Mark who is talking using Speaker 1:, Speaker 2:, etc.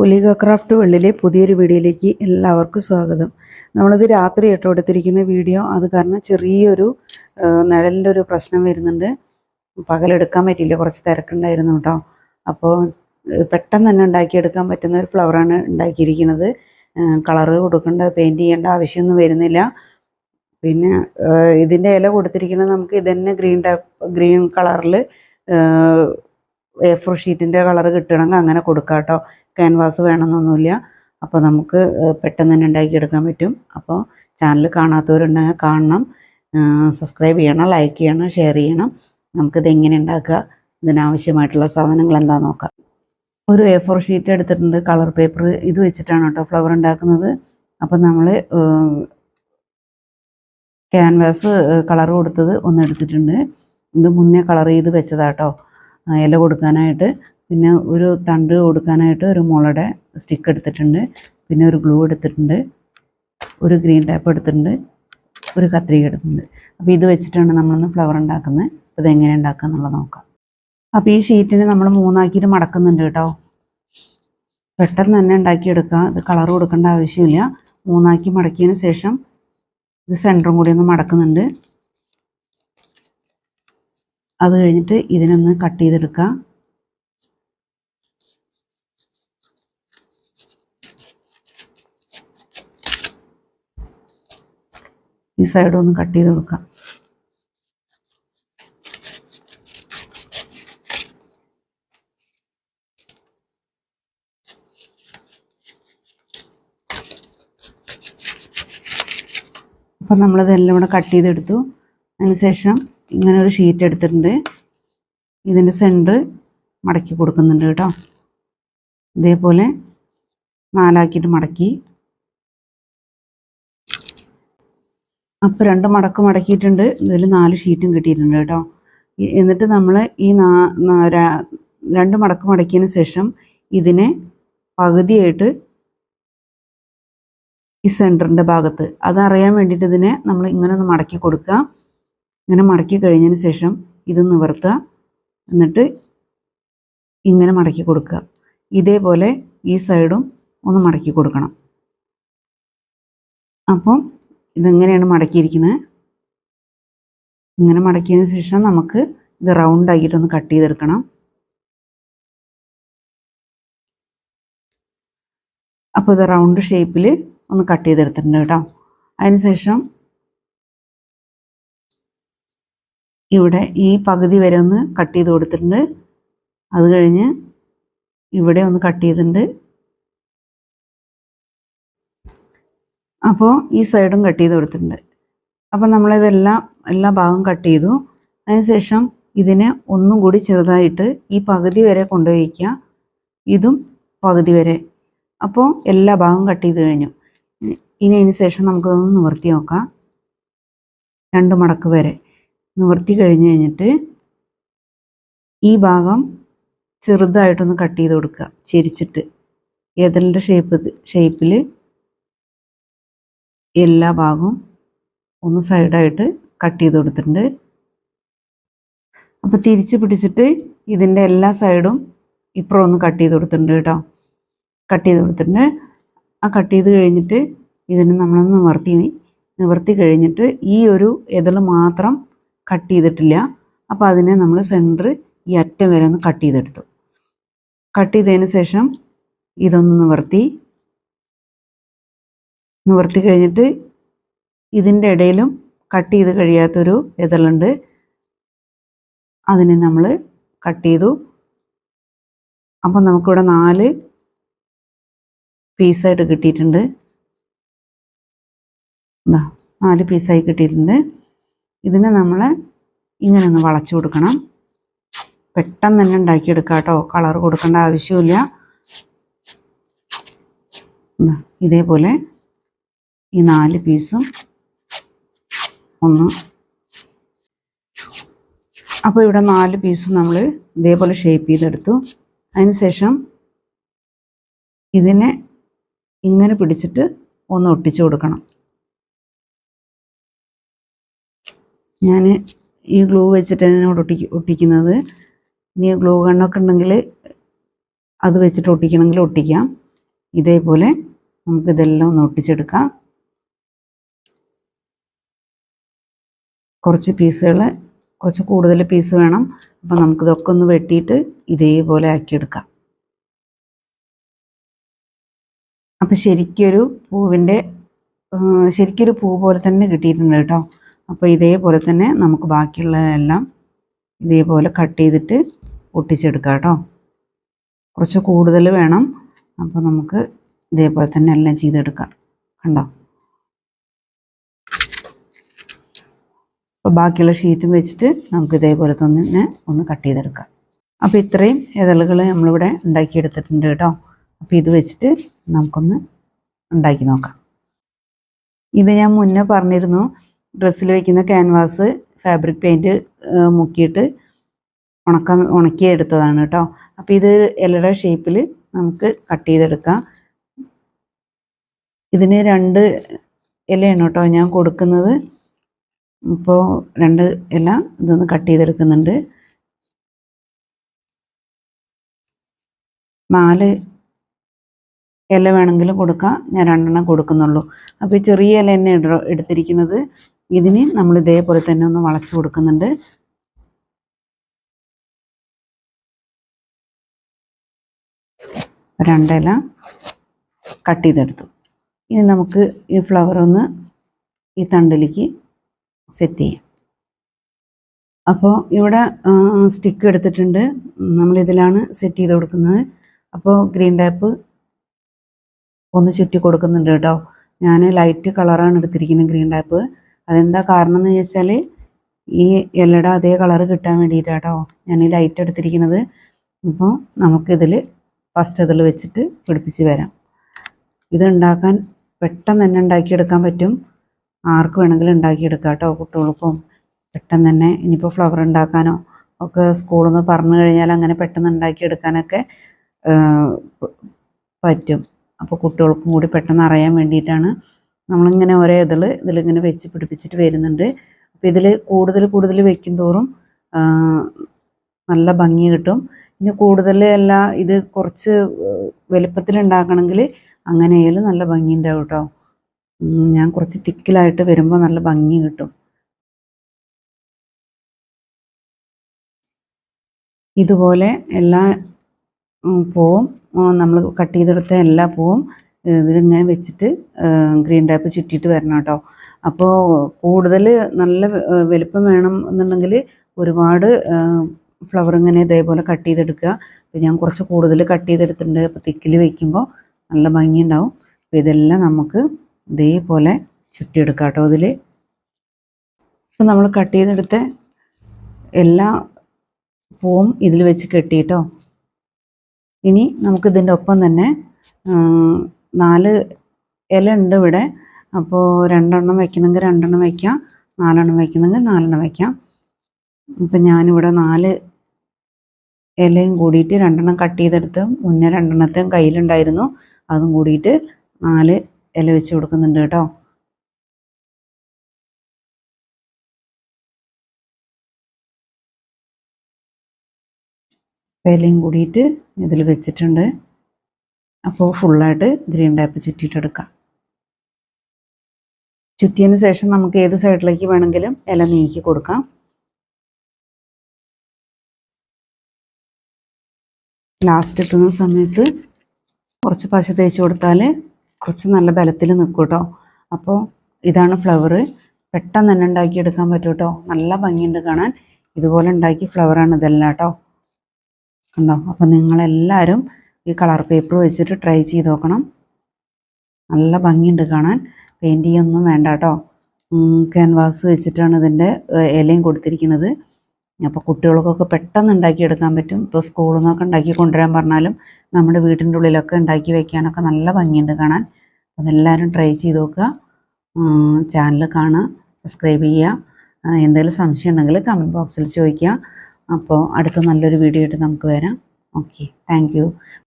Speaker 1: ഒലിക craft വെള്ളിലെ പുതിയൊരു വീഡിയോയിലേക്ക് എല്ലാവർക്കും സ്വാഗതം. നമ്മളിത് രാത്രി ഇട്ട് എടുത്തിരിക്കുന്ന വീഡിയോ. അത് കാരണം ചെറിയൊരു നിഴലിന്റെ ഒരു പ്രശ്നം വരുന്നുണ്ട്. പകലെടുക്കാൻ പറ്റിയില്ല. കുറച്ച് തിരക്കുണ്ടായിരുന്നു കേട്ടോ. അപ്പോൾ പെട്ടെന്ന് തന്നെ ഉണ്ടാക്കിയെടുക്കാൻ പറ്റുന്ന ഒരു ഫ്ലവറാണ് ഉണ്ടാക്കിയിരിക്കുന്നത്. കളറ് കൊടുക്കേണ്ട പെയിന്റ് ചെയ്യേണ്ട ആവശ്യമൊന്നും വരുന്നില്ല. പിന്നെ ഇതിന്റെ ഇല കൊടുത്തിരിക്കുന്നത് നമുക്ക് ഇതന്നെ ഗ്രീൻ ടൈപ്പ് ഗ്രീൻ കളറിൽ എ ഫോർ ഷീറ്റിന്റെ കളർ കിട്ടണമെങ്കിൽ അങ്ങനെ കൊടുക്കാം കേട്ടോ ക്യാൻവാസ് വേണമെന്നൊന്നുമില്ല. അപ്പോൾ നമുക്ക് പെട്ടെന്ന് തന്നെ ഉണ്ടാക്കിയെടുക്കാൻ പറ്റും. അപ്പോൾ ചാനൽ കാണാത്തവരുണ്ടെങ്കിൽ കാണണം. സബ്സ്ക്രൈബ് ചെയ്യണം ലൈക്ക് ചെയ്യണം ഷെയർ ചെയ്യണം. നമുക്കിത് എങ്ങനെ ഉണ്ടാക്കുക ഇതിനാവശ്യമായിട്ടുള്ള സാധനങ്ങൾ എന്താ നോക്കാം. ഒരു എ ഫോർ ഷീറ്റ് എടുത്തിട്ടുണ്ട്. കളർ പേപ്പർ ഇത് വെച്ചിട്ടാണ് കേട്ടോ ഫ്ലവർ ഉണ്ടാക്കുന്നത്. അപ്പം നമ്മൾ ക്യാൻവാസ് കളർ കൊടുത്തത് ഒന്ന് എടുത്തിട്ടുണ്ട്. ഇത് മുന്നേ കളർ ചെയ്ത് വെച്ചതാട്ടോ. ഇല കൊടുക്കാനായിട്ട് പിന്നെ ഒരു തണ്ട് കൊടുക്കാനായിട്ട് ഒരു മുളയുടെ സ്റ്റിക്ക് എടുത്തിട്ടുണ്ട്. പിന്നെ ഒരു ഗ്ലൂ എടുത്തിട്ടുണ്ട്. ഒരു ഗ്രീൻ ടാപ്പ് എടുത്തിട്ടുണ്ട്. ഒരു കത്രിക എടുത്തിട്ടുണ്ട്. അപ്പോൾ ഇത് വെച്ചിട്ടാണ് നമ്മളൊന്ന് ഫ്ലവർ ഉണ്ടാക്കുന്നത്. അപ്പോൾ ഇതെങ്ങനെ ഉണ്ടാക്കുക എന്നുള്ളത് നോക്കാം. അപ്പോൾ ഈ ഷീറ്റിനെ നമ്മൾ മൂന്നാക്കിയിട്ട് മടക്കുന്നുണ്ട് കേട്ടോ. പെട്ടെന്ന് തന്നെ ഉണ്ടാക്കിയെടുക്കുക. ഇത് കളർ കൊടുക്കേണ്ട ആവശ്യമില്ല. മൂന്നാക്കി മടക്കിയതിന് ശേഷം ഇത് സെന്ററും കൂടി ഒന്ന് മടക്കുന്നുണ്ട്. അത് കഴിഞ്ഞിട്ട് ഇതിനൊന്ന് കട്ട് ചെയ്തെടുക്കുക ഈ സൈഡ് ഒന്ന് കട്ട് ചെയ്ത് കൊടുക്കാം. അപ്പം നമ്മളതെല്ലാം കൂടെ കട്ട് ചെയ്തെടുത്തു. അതിനുശേഷം ഇങ്ങനെ ഒരു ഷീറ്റ് എടുത്തിട്ടുണ്ട്. ഇതിന്റെ സെന്റർ മടക്കി കൊടുക്കുന്നുണ്ട് കേട്ടോ. ഇതേപോലെ നാലാക്കിയിട്ട് മടക്കി. അപ്പോൾ രണ്ട് മടക്ക് മടക്കിയിട്ടുണ്ട്. ഇതിൽ നാല് ഷീറ്റും കിട്ടിയിട്ടുണ്ട് കേട്ടോ. എന്നിട്ട് നമ്മൾ ഈ രണ്ട് മടക്ക് മടക്കിയതിന് ശേഷം ഇതിനെ പകുതിയായിട്ട് ഈ സെന്ററിന്റെ ഭാഗത്ത്. അതറിയാൻ വേണ്ടിയിട്ട് ഇതിനെ നമ്മൾ ഇങ്ങനെ ഒന്ന് മടക്കി കൊടുക്കുക ഇങ്ങനെ മടക്കി കഴിഞ്ഞതിന് ശേഷം ഇത് നിവർത്തുക. എന്നിട്ട് ഇങ്ങനെ മടക്കി കൊടുക്കുക. ഇതേപോലെ ഈ സൈഡും ഒന്ന് മടക്കി കൊടുക്കണം. അപ്പം ഇതെങ്ങനെയാണ് മടക്കിയിരിക്കുന്നത്? ഇങ്ങനെ മടക്കിയതിന് ശേഷം നമുക്ക് ഇത് റൗണ്ട് ആക്കിയിട്ടൊന്ന് കട്ട് ചെയ്തെടുക്കണം. അപ്പോൾ ഇത് റൗണ്ട് ഷേപ്പിൽ ഒന്ന് കട്ട് ചെയ്തെടുത്തിട്ടുണ്ട് കേട്ടോ. അതിനുശേഷം ഇവിടെ ഈ പകുതി വരെ ഒന്ന് കട്ട് ചെയ്ത് കൊടുത്തിട്ടുണ്ട്. അത് കഴിഞ്ഞ് ഇവിടെ ഒന്ന് കട്ട് ചെയ്തിട്ടുണ്ട്. അപ്പോൾ ഈ സൈഡും കട്ട് ചെയ്ത് കൊടുത്തിട്ടുണ്ട്. അപ്പോൾ നമ്മളിതെല്ലാം എല്ലാ ഭാഗവും കട്ട് ചെയ്തു. അതിനുശേഷം ഇതിനെ ഒന്നും കൂടി ചെറുതായിട്ട് ഈ പകുതി വരെ കൊണ്ടുപോയിക്കുക. ഇതും പകുതി വരെ. അപ്പോൾ എല്ലാ ഭാഗവും കട്ട് ചെയ്ത് കഴിഞ്ഞു. ഇനി അതിന് ശേഷം നമുക്കതൊന്ന് നിവർത്തി നോക്കാം. രണ്ട് മടക്ക് വരെ. നിവർത്തി കഴിഞ്ഞ് കഴിഞ്ഞിട്ട് ഈ ഭാഗം ചെറുതായിട്ടൊന്ന് കട്ട് ചെയ്ത് കൊടുക്കുക. ചെരിച്ചിട്ട്. ഏതലിന്റെ ഷേപ്പ് ഷേപ്പിൽ എല്ലാ ഭാഗവും ഒന്ന് സൈഡായിട്ട് കട്ട് ചെയ്ത് കൊടുത്തിട്ടുണ്ട്. അപ്പോൾ തിരിച്ച് പിടിച്ചിട്ട് ഇതിന്റെ എല്ലാ സൈഡും ഇപ്പുറം ഒന്ന് കട്ട് ചെയ്ത് കൊടുത്തിട്ടുണ്ട് കേട്ടോ. കട്ട് ചെയ്ത് കൊടുത്തിട്ടുണ്ട്. ആ കട്ട് ചെയ്ത് കഴിഞ്ഞിട്ട് ഇതിന് നമ്മളൊന്ന് നിവർത്തി നിവർത്തി കഴിഞ്ഞിട്ട് ഈ ഒരു ഇതൾ മാത്രം കട്ട് ചെയ്തിട്ടില്ല. അപ്പോൾ അതിനെ നമ്മൾ സെന്റർ ഈ അറ്റം വരെ ഒന്ന് കട്ട് ചെയ്തെടുത്തു. കട്ട് ചെയ്തതിന് ശേഷം ഇതൊന്ന് നിവർത്തി. നിവർത്തി കഴിഞ്ഞിട്ട് ഇതിന്റെ ഇടയിലും കട്ട് ചെയ്ത് കഴിയാത്തൊരു ഇതളുണ്ട്. അതിനെ നമ്മൾ കട്ട് ചെയ്തു. അപ്പം നമുക്കിവിടെ നാല് പീസായിട്ട് കിട്ടിയിട്ടുണ്ട്. നാല് പീസായി കിട്ടിയിട്ടുണ്ട്. ഇതിനെ നമ്മൾ ഇങ്ങനെ ഒന്ന് വളച്ചു കൊടുക്കണം. പെട്ടെന്ന് തന്നെ ഉണ്ടാക്കിയെടുക്കാം കേട്ടോ കളർ കൊടുക്കേണ്ട ആവശ്യമില്ല ഇതാ, ഇതേപോലെ ഈ നാല് പീസും ഒന്ന്. അപ്പോൾ ഇവിടെ നാല് പീസും നമ്മൾ ഇതേപോലെ ഷേപ്പ് ചെയ്തെടുത്തു. അതിനുശേഷം ഇതിനെ ഇങ്ങനെ പിടിച്ചിട്ട് ഒന്ന് ഒട്ടിച്ചു കൊടുക്കണം. ഞാൻ ഈ ഗ്ലൂ വെച്ചിട്ട് ഇവിടെ ഒട്ടി ഒട്ടിക്കുന്നത്. ഇനി ഗ്ലൂ ഗണ്ണൊക്കെ ഉണ്ടെങ്കിൽ അത് വെച്ചിട്ട് ഒട്ടിക്കണമെങ്കിൽ ഒട്ടിക്കാം. ഇതേപോലെ നമുക്കിതെല്ലാം ഒന്ന് ഒട്ടിച്ചെടുക്കാം. കുറച്ച് പീസുകൾ കുറച്ച് കൂടുതൽ പീസ് വേണം. അപ്പം നമുക്കിതൊക്കെ ഒന്ന് വെട്ടിയിട്ട് ഇതേപോലെ ആക്കിയെടുക്കാം. അപ്പം ശരിക്കൊരു പൂവിന്റെ ശരിക്കൊരു പൂ പോലെ തന്നെ കിട്ടിയിട്ടുണ്ട് കേട്ടോ. അപ്പോൾ ഇതേപോലെ തന്നെ നമുക്ക് ബാക്കിയുള്ളതെല്ലാം ഇതേപോലെ കട്ട് ചെയ്തിട്ട് ഒട്ടിച്ചെടുക്കാം കേട്ടോ. കുറച്ച് കൂടുതൽ വേണം. അപ്പോൾ നമുക്ക് ഇതേപോലെ തന്നെ എല്ലാം ചെയ്തെടുക്കാം. കണ്ടോ? അപ്പോൾ ബാക്കിയുള്ള ഷീറ്റും വെച്ചിട്ട് നമുക്ക് ഇതേപോലെ തന്നെ ഒന്ന് കട്ട് ചെയ്തെടുക്കാം. അപ്പോൾ ഇത്രയും ഇതളുകൾ നമ്മളിവിടെ ഉണ്ടാക്കിയെടുത്തിട്ടുണ്ട് കേട്ടോ. അപ്പോൾ ഇത് വെച്ചിട്ട് നമുക്കൊന്ന് ഉണ്ടാക്കി നോക്കാം. ഇത് ഞാൻ മുന്നേ പറഞ്ഞിരുന്നു ഡ്രസ്സിൽ വയ്ക്കുന്ന ക്യാൻവാസ് ഫാബ്രിക് പെയിന്റ് മുക്കിയിട്ട് ഉണക്കി എടുത്തതാണ് കേട്ടോ അപ്പോൾ ഇത് ഇലയുടെ ഷേപ്പിൽ നമുക്ക് കട്ട് ചെയ്തെടുക്കാം. ഇതിന് രണ്ട് ഇലയാണ് കേട്ടോ ഞാൻ കൊടുക്കുന്നത്. ഇപ്പോൾ രണ്ട് ഇല ഇതൊന്ന് കട്ട് ചെയ്തെടുക്കുന്നുണ്ട്. നാല് ഇല വേണമെങ്കിലും കൊടുക്കാം. ഞാൻ രണ്ടെണ്ണം കൊടുക്കുന്നുള്ളൂ. അപ്പോൾ ചെറിയ ഇല തന്നെ എടുത്തിരിക്കുന്നത്. ഇതിന് നമ്മൾ ഇതേപോലെ തന്നെ ഒന്ന് വളച്ചു കൊടുക്കുന്നുണ്ട്. രണ്ടില കട്ട് ചെയ്തെടുത്തു. ഇനി നമുക്ക് ഈ ഫ്ലവർ ഒന്ന് ഈ തണ്ടിലേക്ക് സെറ്റ് ചെയ്യാം. അപ്പോൾ ഇവിടെ സ്റ്റിക്ക് എടുത്തിട്ടുണ്ട്. നമ്മൾ ഇതിലാണ് സെറ്റ് ചെയ്ത് കൊടുക്കുന്നത്. അപ്പോൾ ഗ്രീൻ ടാപ്പ് ഒന്ന് ചുറ്റി കൊടുക്കുന്നുണ്ട് കേട്ടോ. ഞാൻ ലൈറ്റ് കളറാണ് എടുത്തിരിക്കുന്നത് ഗ്രീൻ ടാപ്പ് അതെന്താ കാരണം എന്ന് ചോദിച്ചാൽ ഈ എല്ലട അതേ കളർ കിട്ടാൻ വേണ്ടിയിട്ടാട്ടോ ഞാൻ ഈ ലൈറ്റ് എടുത്തിരിക്കുന്നത്. അപ്പോൾ നമുക്കിതിൽ ഫസ്റ്റ് ഇതിൽ വെച്ചിട്ട് പിടിപ്പിച്ച് വരാം. ഇത് ഉണ്ടാക്കാൻ പെട്ടെന്ന് തന്നെ ഉണ്ടാക്കിയെടുക്കാൻ പറ്റും. ആർക്ക് വേണമെങ്കിലും ഉണ്ടാക്കിയെടുക്കാം കേട്ടോ കുട്ടികൾക്കും. പെട്ടെന്ന് തന്നെ ഇനിയിപ്പോൾ ഫ്ലവർ ഉണ്ടാക്കാനോ ഒക്കെ സ്കൂളിൽ നിന്ന് പറഞ്ഞു കഴിഞ്ഞാൽ അങ്ങനെ പെട്ടെന്ന് ഉണ്ടാക്കിയെടുക്കാനൊക്കെ പറ്റും. അപ്പോൾ കുട്ടികൾക്കും കൂടി പെട്ടെന്ന് അറിയാൻ വേണ്ടിയിട്ടാണ് നമ്മളിങ്ങനെ ഓരോ ഇതിൽ ഇതിലിങ്ങനെ വെച്ച് പിടിപ്പിച്ചിട്ട് വരുന്നുണ്ട്. അപ്പോൾ ഇതിൽ കൂടുതൽ കൂടുതൽ വെക്കും തോറും നല്ല ഭംഗി കിട്ടും. ഇനി കൂടുതൽ അല്ല ഇത് കുറച്ച് വലുപ്പത്തിൽ ഉണ്ടാക്കണമെങ്കിൽ അങ്ങനെയായാലും നല്ല ഭംഗി ഉണ്ടാവും കേട്ടോ ഞാൻ കുറച്ച് തിക്കിലായിട്ട് വരുമ്പോൾ നല്ല ഭംഗി കിട്ടും. ഇതുപോലെ എല്ലാ പൂവും നമ്മൾ കട്ട് ചെയ്തെടുത്ത എല്ലാ പൂവും ഇതിലിങ്ങനെ വെച്ചിട്ട് ഗ്രീൻ ടാപ്പ് ചുറ്റിയിട്ട് വരണം കേട്ടോ. അപ്പോൾ കൂടുതൽ നല്ല വലുപ്പം വേണം എന്നുണ്ടെങ്കിൽ ഒരുപാട് ഫ്ലവർ ഇങ്ങനെ ഇതേപോലെ കട്ട് ചെയ്തെടുക്കുക. അപ്പോൾ ഞാൻ കുറച്ച് കൂടുതൽ കട്ട് ചെയ്തെടുത്തിട്ടുണ്ട്. അപ്പോൾ തിക്കിൽ വയ്ക്കുമ്പോൾ നല്ല ഭംഗി ഉണ്ടാവും അപ്പോൾ ഇതെല്ലാം നമുക്ക് ഇതേപോലെ ചുറ്റിയെടുക്കാം കേട്ടോ അതിൽ ഇപ്പം നമ്മൾ കട്ട് ചെയ്തെടുത്ത എല്ലാ പൂവും ഇതിൽ വെച്ച് കെട്ടിയിട്ടോ ഇനി നമുക്കിതിന്റെ ഒപ്പം തന്നെ നാല് ഇല ഉണ്ട് ഇവിടെ. അപ്പോൾ രണ്ടെണ്ണം വയ്ക്കണമെങ്കിൽ രണ്ടെണ്ണം വയ്ക്കാം നാലെണ്ണം വയ്ക്കണമെങ്കിൽ നാലെണ്ണം വയ്ക്കാം ഇപ്പം ഞാനിവിടെ നാല് ഇലയും കൂടിയിട്ട് രണ്ടെണ്ണം കട്ട് ചെയ്തെടുത്ത് മുന്നേ രണ്ടെണ്ണത്തെയും കയ്യിലുണ്ടായിരുന്നു. അതും കൂടിയിട്ട് നാല് ഇല വെച്ച് കൊടുക്കുന്നുണ്ട് കേട്ടോ. ഇലയും കൂടിയിട്ട് ഇതിൽ വെച്ചിട്ടുണ്ട്. അപ്പോൾ ഫുള്ളായിട്ട് ഗ്രീൻ ടാപ്പ് ചുറ്റിയിട്ടെടുക്കാം. ചുറ്റിയതിന് ശേഷം നമുക്ക് ഏത് സൈഡിലേക്ക് വേണമെങ്കിലും ഇല നീക്കി കൊടുക്കാം. ലാസ്റ്റ് എത്തുന്ന സമയത്ത് കുറച്ച് പശ തേച്ച് കൊടുത്താൽ കുറച്ച് നല്ല ബലത്തിൽ നിൽക്കും കേട്ടോ അപ്പോൾ ഇതാണ് ഫ്ലവർ പെട്ടെന്ന് തന്നെ ഉണ്ടാക്കിയെടുക്കാൻ പറ്റും കേട്ടോ നല്ല ഭംഗിയുണ്ട് കാണാൻ. ഇതുപോലെ ഉണ്ടാക്കി ഫ്ലവറാണ് ഇതെല്ലാം കേട്ടോ. കണ്ടോ? അപ്പം നിങ്ങളെല്ലാവരും ഈ കളർ പേപ്പർ വെച്ചിട്ട് ട്രൈ ചെയ്ത് നോക്കണം. നല്ല ഭംഗിയുണ്ട് കാണാൻ. പെയിന്റ് ചെയ്യൊന്നും വേണ്ട കേട്ടോ. ക്യാൻവാസ് വെച്ചിട്ടാണ് ഇതിന്റെ ഇലയും കൊടുത്തിരിക്കുന്നത്. അപ്പോൾ കുട്ടികൾക്കൊക്കെ പെട്ടെന്ന് ഉണ്ടാക്കിയെടുക്കാൻ പറ്റും. ഇപ്പോൾ സ്കൂളിൽ നിന്നൊക്കെ ഉണ്ടാക്കി കൊണ്ടുവരാൻ പറഞ്ഞാലും നമ്മുടെ വീട്ടിന്റെ ഉള്ളിലൊക്കെ ഉണ്ടാക്കി വെക്കാനൊക്കെ നല്ല ഭംഗിയുണ്ട് കാണാൻ. അതെല്ലാവരും ട്രൈ ചെയ്ത് നോക്കുക. ചാനൽ കാണുക സബ്സ്ക്രൈബ് ചെയ്യുക. എന്തെങ്കിലും സംശയം ഉണ്ടെങ്കിൽ കമന്റ് ബോക്സിൽ ചോദിക്കുക. അപ്പോൾ അടുത്ത നല്ലൊരു വീഡിയോ ആയിട്ട് നമുക്ക് വരാം. Okay thank